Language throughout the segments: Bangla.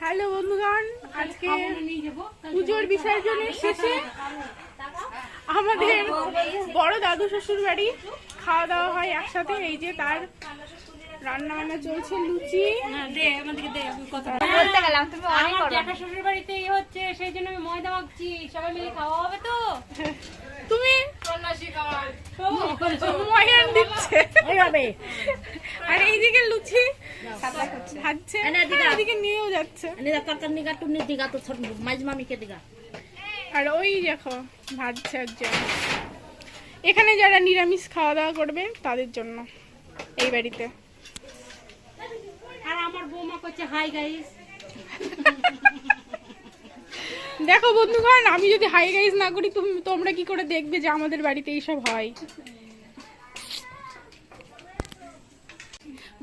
হ্যালো বন্ধুগণ আজকে পুজোর বিসর্জনের শেষে আমাদের বড় দাদু শ্বশুর বাড়ি। খাওয়া দাওয়া হয় একসাথে এই যে তার রান্না বান্না চলছে লুচি। শ্বশুর বাড়িতে হচ্ছে সেই জন্য আমি ময়দা মাখছি সবাই মিলে খাওয়া হবে তো। তুমি দিচ্ছে। আর এইদিকে লুচি। ভাজছে এদিকে নিয়েও যাচ্ছে। নিগা টুনি দিগা তো ছোট মাঝ মামিকে দিগা? আর ওই দেখো ভাজছে একজন। এখানে যারা নিরামিষ খাওয়া দাওয়া করবে তাদের জন্য এই বাড়িতে। আর আমার বৌমা করছে হাই গাইস দেখো বন্ধুগণ আমি যদি হাই গাইজ না করি তুমি তোমরা কি করে দেখবে যে আমাদের বাড়িতে এইসব হয়?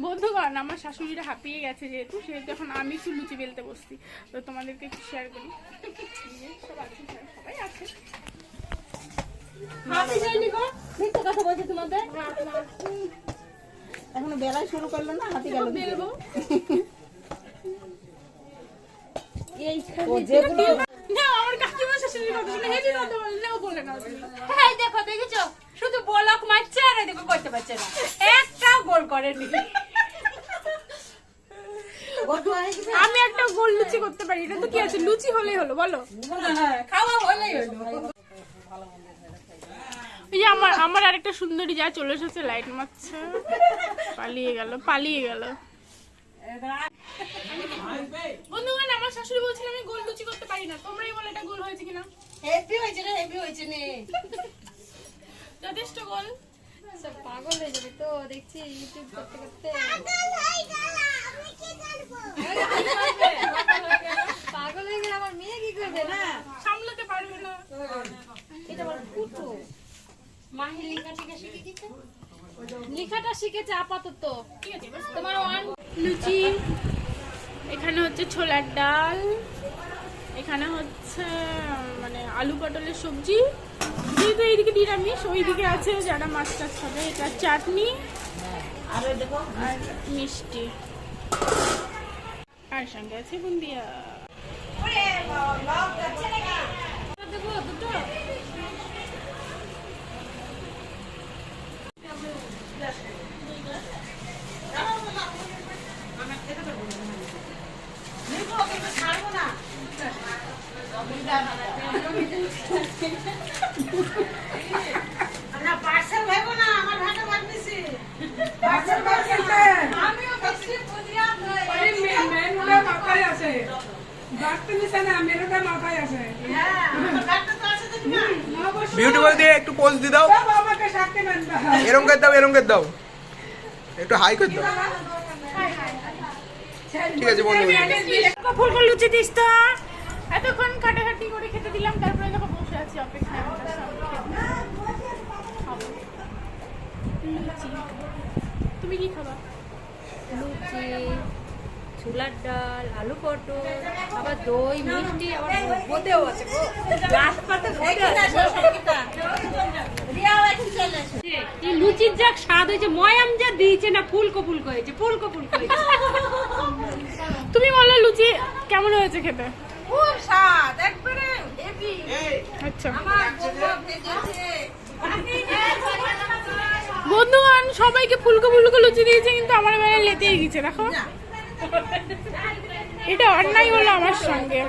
বন্ধুগণ আমার শাশুড়িরা হাঁপিয়ে গেছে যেহেতু সেহেতু এখন আমি একটু লুচি বেলতে বসছি। তো তোমাদেরকে একটু শেয়ার করি। এই যে সব আছে, সবাই আছে এখনও বেলায় শুরু করল না হাতে গেল হ্যাঁ দেখো দেখেছ? শুধু বলক মারছে আর এদিকে করতে পারছে না। একটা গোল করেনি। হয়ে আমি একটা গোল লুচি করতে পারি এটা তো কি আছে? লুচি হলেই হলো বলো। খাওয়া হলেই হলো আমার আমার আরেকটা সুন্দরী যা চলে এসেছে লাইট মারছে। পালিয়ে গেল পালিয়ে গেল। বন্ধুগণ আমার শাশুড়ি বলছিল আমি গোল লুচি করতে পারি না। তোমরাই বলো এটা গোল হয়েছে কিনা। হেভি হয়েছে রে হেভি হয়েছে নে। যথেষ্ট গোল। সব পাগল হয়ে যাবে তো দেখছি ইউটিউব করতে করতে। পাগল হয়ে গেলে আমার মেয়ে কি করবে না? সামলাতে পারবে না। এটা আমার ফুটো মাহি লেখা শিখে দিতে লেখাটা শিখেছে আপাতত। ঠিক আছে বাস। তোমার ওয়ান লুচি এখানে হচ্ছে ছোলার ডাল। এখানে হচ্ছে মানে আলু পটলের সবজি যেহেতু এইদিকে নিরামিষ ওইদিকে আছে যারা মাছ টাছ খাবে এটা চাটনি আর ওই দেখো আর মিষ্টি। আর সঙ্গে আছে বুন্দিয়া দেবো দুটো না পার্সেল ভাইবো না আমার ভাগে ভাগ দিছি পার্সেল ভাগ দিতে আমিও বেশি বুঝিয়া আরে মে- মেনুটা মাথায় আছে ডাকতে নিছে না মেনুটা মাথায় আছে হ্যাঁ আমার ভাগটা তো আছে দেখি না অবশ্যই বিউটিফুল দিয়ে একটু পোজ দিয়ে দাও। এরম করে দাও এরম করে দাও। একটু হাই করে দাও। ঠিক আছে বন্ধু। ফুলকো লুচি দিস তো এতক্ষণ খেতে দিলাম তারপরে দেখো বসে আছি অপেক্ষায়। লুচি তুমি কি খাবা লুচি ছোলার ডাল আলু পটল আবার দই মিষ্টি আবার বোতেও আছে এই লুচির যা স্বাদ হয়েছে ময়াম যা দিয়েছে না ফুলকো ফুলকো হয়েছে ফুলকো ফুলকো হয়েছে তুমি বলো লুচি কেমন হয়েছে খেতে খুব স্বাদ একবারে আচ্ছা। বন্ধুগণ সবাইকে ফুলকো ফুলকো লুচি দিয়েছে, কিন্তু আমার বেলা লেতেই গেছে, দেখো। এটা অন্যায় হলো আমার সঙ্গে।